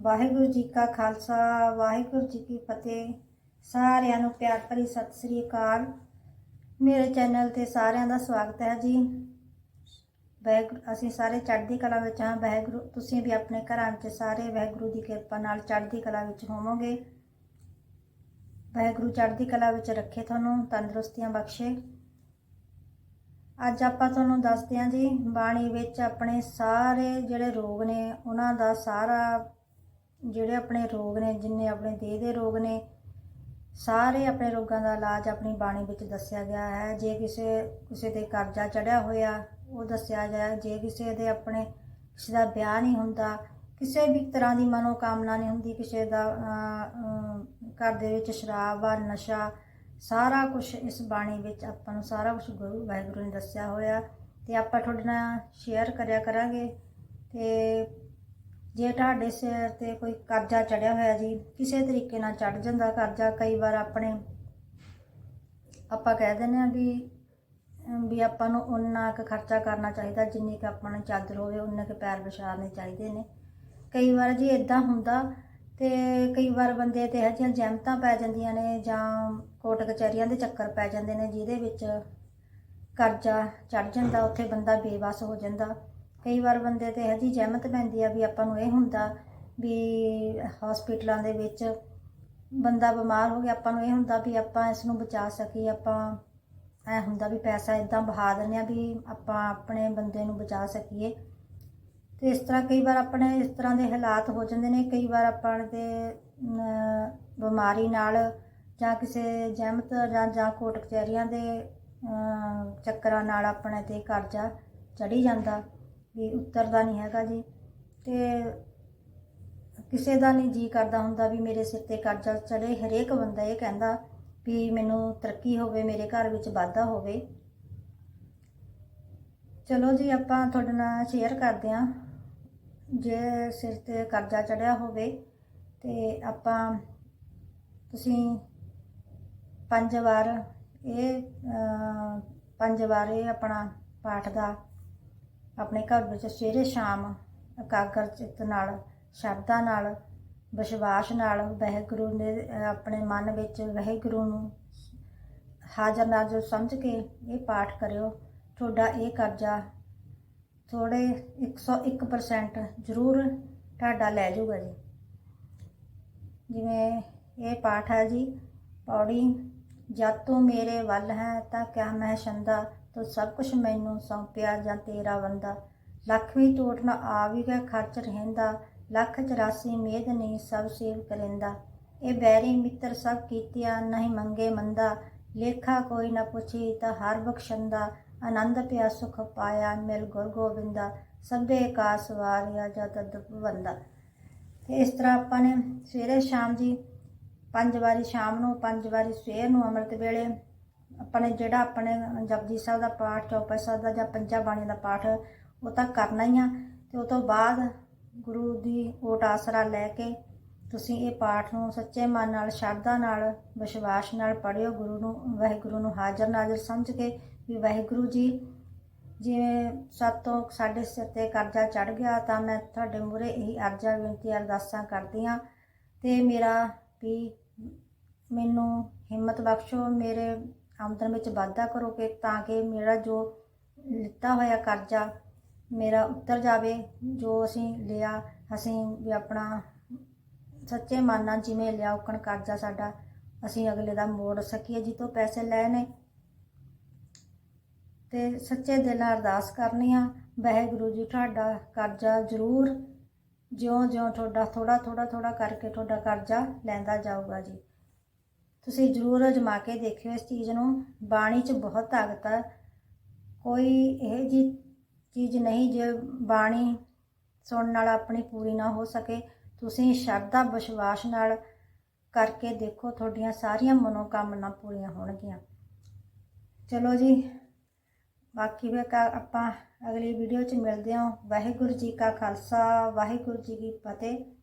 ਵਾਹਿਗੁਰੂ ਜੀ ਕਾ ਖਾਲਸਾ, ਵਾਹਿਗੁਰੂ ਜੀ ਕੀ ਫਤਿਹ। ਸਾਰਿਆਂ ਨੂੰ ਪਿਆਰ ਭਰੀ ਸਤਿ ਸ੍ਰੀ ਅਕਾਲ। ਮੇਰੇ ਚੈਨਲ ਤੇ ਸਾਰਿਆਂ ਦਾ ਸਵਾਗਤ ਹੈ ਜੀ। ਵਾਹਿਗੁਰੂ, ਅਸੀਂ ਸਾਰੇ ਚੜ੍ਹਦੀ ਕਲਾ ਵਿੱਚ ਹਾਂ। ਵਾਹਿਗੁਰੂ, ਤੁਸੀਂ ਵੀ ਆਪਣੇ ਘਰਾਂ 'ਚ ਸਾਰੇ ਵਾਹਿਗੁਰੂ ਦੀ ਕਿਰਪਾ ਨਾਲ ਚੜ੍ਹਦੀ ਕਲਾ ਵਿੱਚ ਹੋਵੋਗੇ। ਵਾਹਿਗੁਰੂ, ਚੜ੍ਹਦੀ ਕਲਾ ਵਿੱਚ ਰੱਖੇ ਤੁਹਾਨੂੰ, ਤੰਦਰੁਸਤੀਆਂ ਬਖਸ਼ੇ। ਅੱਜ ਆਪਾਂ ਤੁਹਾਨੂੰ ਦੱਸਦੇ ਹਾਂ ਜੀ, ਬਾਣੀ ਵਿੱਚ ਆਪਣੇ ਸਾਰੇ ਜਿਹੜੇ ਰੋਗ ਨੇ, ਉਹਨਾਂ ਦਾ ਸਾਰਾ ਜਿਹੜੇ ਆਪਣੇ ਰੋਗ ਨੇ, ਜਿੰਨੇ ਆਪਣੇ ਦੇਹ ਦੇ ਰੋਗ ਨੇ, ਸਾਰੇ ਆਪਣੇ ਰੋਗਾਂ ਦਾ ਇਲਾਜ ਆਪਣੀ ਬਾਣੀ ਵਿੱਚ ਦੱਸਿਆ ਗਿਆ ਹੈ। ਜੇ ਕਿਸੇ ਕਿਸੇ ਤੇ ਕਰਜ਼ਾ ਚੜਿਆ ਹੋਇਆ, ਉਹ ਦੱਸਿਆ ਗਿਆ ਜੇ ਕਿਸੇ ਦੇ ਆਪਣੇ, ਕਿਸੇ ਦਾ ਵਿਆਹ ਨਹੀਂ ਹੁੰਦਾ, ਕਿਸੇ ਵੀ ਤਰ੍ਹਾਂ ਦੀ ਮਨੋਕਾਮਨਾ ਨਹੀਂ ਹੁੰਦੀ, ਕਿਸੇ ਦਾ ਘਰ ਦੇ ਵਿੱਚ ਸ਼ਰਾਬ ਆ ਨਸ਼ਾ, ਸਾਰਾ ਕੁਝ ਇਸ ਬਾਣੀ ਵਿੱਚ ਆਪਾਂ ਨੂੰ ਸਾਰਾ ਕੁਝ ਗੁਰੂ ਵਾਹਿਗੁਰੂ ਨੇ ਦੱਸਿਆ ਹੋਇਆ। ਤੇ ਆਪਾਂ ਤੁਹਾਡੇ ਨਾਲ ਸ਼ੇਅਰ ਕਰਿਆ ਕਰਾਂਗੇ ਤੇ ਜੇ ਤੁਹਾਡੇ ਸਿਰ ਤੇ ਕੋਈ ਕਰਜ਼ਾ ਚੜਿਆ ਹੋਇਆ ਜੀ, ਕਿਸੇ ਤਰੀਕੇ ਨਾਲ ਚੜ ਜਾਂਦਾ ਕਰਜ਼ਾ, ਕਈ ਵਾਰ ਆਪਣੇ ਆਪਾਂ ਕਹਿ ਦਿੰਦੇ ਆ ਵੀ ਵੀ ਆਪਾਂ ਨੂੰ ਉਨਾ ਕੁ ਖਰਚਾ ਕਰਨਾ ਚਾਹੀਦਾ, ਜਿੰਨੀ ਕੁ ਆਪਾਂ ਨੂੰ ਚਾਦਰ ਹੋਵੇ ਉਨੇ ਕੁ ਪੈਰ ਵਿਛਾਣੇ ਚਾਹੀਦੇ ਨੇ। ਕਈ ਵਾਰ ਜੀ ਇਦਾਂ ਹੁੰਦਾ ਤੇ ਕਈ ਵਾਰ ਬੰਦੇ ਤੇ ਇਹੋ ਜਿਹੀਆਂ ਜਹਿਮਤਾਂ ਪੈ ਜਾਂਦੀਆਂ ਨੇ ਜਾਂ ਕੋਟ ਕਚਹਿਰੀਆਂ ਦੇ ਚੱਕਰ ਪੈ ਜਾਂਦੇ ਨੇ, ਜਿਹਦੇ ਵਿੱਚ ਕਰਜ਼ਾ ਚੜ ਜਾਂਦਾ, ਉੱਥੇ ਬੰਦਾ ਬੇਵਸ ਹੋ ਜਾਂਦਾ। ਕਈ ਵਾਰ ਬੰਦੇ ਤੇ ਇਹੋ ਜਿਹੀ ਜਹਿਮਤ ਪੈਂਦੀ ਆ ਵੀ ਆਪਾਂ ਨੂੰ ਇਹ ਹੁੰਦਾ ਵੀ ਹਸਪੀਟਲਾਂ ਦੇ ਵਿੱਚ ਬੰਦਾ ਬਿਮਾਰ ਹੋ ਗਿਆ, ਆਪਾਂ ਨੂੰ ਇਹ ਹੁੰਦਾ ਵੀ ਆਪਾਂ ਇਸ ਨੂੰ ਬਚਾ ਸਕੀਏ, ਆਪਾਂ ਐ ਹੁੰਦਾ ਵੀ ਪੈਸਾ ਇਦਾਂ ਬਹਾ ਦਿੰਦੇ ਆ ਵੀ ਆਪਾਂ ਆਪਣੇ ਬੰਦੇ ਨੂੰ ਬਚਾ ਸਕੀਏ। ਤੇ ਇਸ ਤਰ੍ਹਾਂ ਕਈ ਵਾਰ ਆਪਣੇ ਇਸ ਤਰ੍ਹਾਂ ਦੇ ਹਾਲਾਤ ਹੋ ਜਾਂਦੇ ਨੇ, ਕਈ ਵਾਰ ਆਪਾਂ ਦੇ ਬਿਮਾਰੀ ਨਾਲ ਜਾਂ ਕਿਸੇ ਜਹਿਮਤ ਜਾਂ ਜਾਂ ਕੋਟ ਕਚਹਿਰੀਆਂ ਦੇ ਚੱਕਰਾਂ ਨਾਲ ਆਪਣੇ ਤੇ ਕਰਜ਼ਾ ਚੜੀ ਜਾਂਦਾ। ਵੀ ਉਤਰਦਾ ਨਹੀਂ ਹੈਗਾ ਜੀ। ਤੇ ਕਿਸੇ ਦਾ ਨਹੀਂ ਜੀ ਕਰਦਾ ਹੁੰਦਾ ਵੀ ਮੇਰੇ ਸਿਰ ਤੇ ਕਰਜ਼ਾ ਚੜੇ ਹਰੇਕ ਬੰਦਾ ਇਹ ਕਹਿੰਦਾ ਵੀ ਮੈਨੂੰ ਤਰੱਕੀ ਹੋਵੇ, ਮੇਰੇ ਘਰ ਵਿੱਚ ਵਾਧਾ ਹੋਵੇ। ਚਲੋ ਜੀ, ਆਪਾਂ ਤੁਹਾਡੇ ਨਾਲ ਸ਼ੇਅਰ ਕਰਦੇ ਹਾਂ। ਜੇ ਸਿਰ ਤੇ ਕਰਜ਼ਾ ਚੜਿਆ ਹੋਵੇ ਤੇ ਆਪਾਂ ਤੁਸੀਂ ਪੰਜ ਵਾਰ ਇਹ ਪੰਜ ਵਾਰ ਇਹ ਆਪਣਾ ਪਾਠ ਦਾ ਆਪਣੇ ਘਰ ਵਿੱਚ ਸਵੇਰੇ ਸ਼ਾਮ ਇਕਾਗਰ ਚਿੱਤ ਨਾਲ ਸ਼ਰਧਾ ਨਾਲ, ਵਿਸ਼ਵਾਸ ਨਾਲ ਵਾਹਿਗੁਰੂ ਦੇ ਆਪਣੇ ਮਨ ਵਿੱਚ ਵਾਹਿਗੁਰੂ ਨੂੰ ਹਾਜ਼ਰ ਨਾਜ਼ਰ ਸਮਝ ਕੇ ਇਹ ਪਾਠ ਕਰਿਓ। ਤੁਹਾਡਾ ਇਹ ਕਰਜ਼ਾ ਥੋੜੇ 101% ਜ਼ਰੂਰ ਤੁਹਾਡਾ ਲੈ ਜਾਊਗਾ ਜੀ। ਜਿਵੇਂ ਇਹ ਪਾਠ ਹੈ ਜੀ, ਪੌੜੀ ਜਦ ਤੂੰ ਮੇਰੇ ਵੱਲ ਹੈ ਤਾਂ ਕਿਆ ਮੈਂ ਛੰਦਾ ਤੂੰ ਸਭ ਕੁਝ ਮੈਨੂੰ ਸੌਂਪਿਆ ਜਾਂ ਤੇਰਾ ਬੰਦਾ? ਲੱਖ ਵੀ ਟੋਟ ਨਾ ਆਵੀ ਗਏ ਖਰਚ ਰਹਿੰਦਾ? ਲੱਖ 84 ਮੇਦ ਨਹੀਂ ਸਭ ਸੇਵ ਕਰਿੰਦਾ। ਇਹ ਬੈਰੀ ਮਿੱਤਰ ਸਭ ਕੀਤਿਆ ਨਹੀਂ ਮੰਗੇ ਮੰਦਾ। ਲੇਖਾ ਕੋਈ ਨਾ ਪੁੱਛੀ ਤਾਂ ਹਰ ਬਖਸ਼ੰਦਾ। ਆਨੰਦ ਪਿਆ ਸੁਖ ਪਾਇਆ ਮਿਲ ਗੁਰ ਗੋਬਿੰਦਾ। ਸਭੇ ਕਾ ਸਵਾਰਿਆ ਜਦ ਬੰਦਾ। ਤੇ ਇਸ ਤਰ੍ਹਾਂ ਆਪਾਂ ਨੇ ਸਵੇਰੇ ਸ਼ਾਮ ਜੀ ਪੰਜ ਵਾਰੀ ਸ਼ਾਮ ਨੂੰ, ਪੰਜ ਵਾਰੀ ਸਵੇਰ ਨੂੰ ਅੰਮ੍ਰਿਤ ਵੇਲੇ ਆਪਣੇ ਜਿਹੜਾ ਆਪਣੇ ਜਪਜੀ ਸਾਹਿਬ ਦਾ ਪਾਠ ਚੌਪਈ ਸਾਹਿਬ ਦਾ ਜਾਂ ਪੰਜਾ ਬਾਣੀ ਦਾ ਪਾਠ, ਉਹ ਤਾਂ ਕਰਨਾ ਹੀ ਆ। ਤੇ ਉਹ ਤੋਂ ਬਾਅਦ ਗੁਰੂ ਦੀ ਓਟ ਆਸਰਾ ਲੈ ਕੇ ਤੁਸੀਂ ਇਹ ਪਾਠ ਨੂੰ ਸੱਚੇ ਮਨ ਨਾਲ, ਸ਼ਰਧਾ ਨਾਲ, ਵਿਸ਼ਵਾਸ ਨਾਲ ਪੜ੍ਹਿਓ। ਗੁਰੂ ਨੂੰ, ਵਾਹਿਗੁਰੂ ਨੂੰ ਹਾਜ਼ਰ ਨਾਜ਼ਰ ਸਮਝ ਕੇ ਵੀ ਵਾਹਿਗੁਰੂ ਜੀ, ਜਿਵੇਂ ਸਾਤੋਂ ਸਾਡੇ ਸਿਰ ਤੇ ਕਰਜ਼ਾ ਚੜ ਗਿਆ, ਤਾਂ ਮੈਂ ਤੁਹਾਡੇ ਮੂਹਰੇ ਇਹੀ ਅਰਜ਼ਾ, ਬੇਨਤੀ, ਅਰਦਾਸਾਂ ਕਰਦੀ ਹਾਂ। ਤੇ ਮੇਰਾ ਵੀ ਮੈਨੂੰ ਹਿੰਮਤ ਬਖਸ਼ੋ, ਮੇਰੇ ਆਮਦਨ ਵਿੱਚ ਵਾਧਾ ਕਰੋ ਕਿ ਤਾਂ ਕਿ ਮੇਰਾ ਜੋ ਲਿੱਤਾ ਹੋਇਆ ਕਰਜ਼ਾ ਮੇਰਾ ਉਤਰ ਜਾਵੇ, ਜੋ ਅਸੀਂ ਲਿਆ, ਅਸੀਂ ਵੀ ਆਪਣਾ ਸੱਚੇ ਮਨ ਨਾਲ ਜਿਵੇਂ ਲਿਆ ਉਕਣ ਕਰਜ਼ਾ ਸਾਡਾ, ਅਸੀਂ ਅਗਲੇ ਦਾ ਮੋੜ ਸਕੀਏ ਜਿੱਤੋਂ ਪੈਸੇ ਲਏ ਨੇ। ਤੇ ਸੱਚੇ ਦਿਲ ਨਾਲ ਅਰਦਾਸ ਕਰਨੀ ਆ, ਵਾਹਿਗੁਰੂ ਜੀ ਤੁਹਾਡਾ ਕਰਜ਼ਾ ਜ਼ਰੂਰ ਜਿਉਂ-ਜਿਉਂ ਤੁਹਾਡਾ ਥੋੜਾ ਥੋੜਾ ਥੋੜਾ ਕਰਕੇ ਤੁਹਾਡਾ ਕਰਜ਼ਾ ਲੈਂਦਾ ਜਾਊਗਾ ਜੀ। ਤੁਸੀਂ ਜ਼ਰੂਰ ਅਜਮਾ ਕੇ ਦੇਖਿਓ ਇਸ ਚੀਜ਼ ਨੂੰ। ਬਾਣੀ 'ਚ ਬਹੁਤ ਤਾਕਤ ਹੈ। ਕੋਈ ਇਹ ਜੀ ਚੀਜ਼ ਨਹੀਂ ਜੇ ਬਾਣੀ ਸੁਣਨ ਨਾਲ ਆਪਣੀ ਪੂਰੀ ਨਾ ਹੋ ਸਕੇ, ਤੁਸੀਂ ਸ਼ਰਧਾ, ਵਿਸ਼ਵਾਸ ਨਾਲ ਕਰਕੇ ਦੇਖੋ, ਤੁਹਾਡੀਆਂ ਸਾਰੀਆਂ ਮਨੋਕਾਮਨਾ ਪੂਰੀਆਂ ਹੋਣਗੀਆਂ। ਚਲੋ ਜੀ ਬਾਕੀ ਫਿਰ ਕ- ਆਪਾਂ ਅਗਲੀ ਵੀਡੀਓ 'ਚ ਮਿਲਦੇ ਹਾਂ। ਵਾਹਿਗੁਰੂ ਜੀ ਕਾ ਖਾਲਸਾ, ਵਾਹਿਗੁਰੂ ਜੀ ਕੀ ਫਤਿਹ।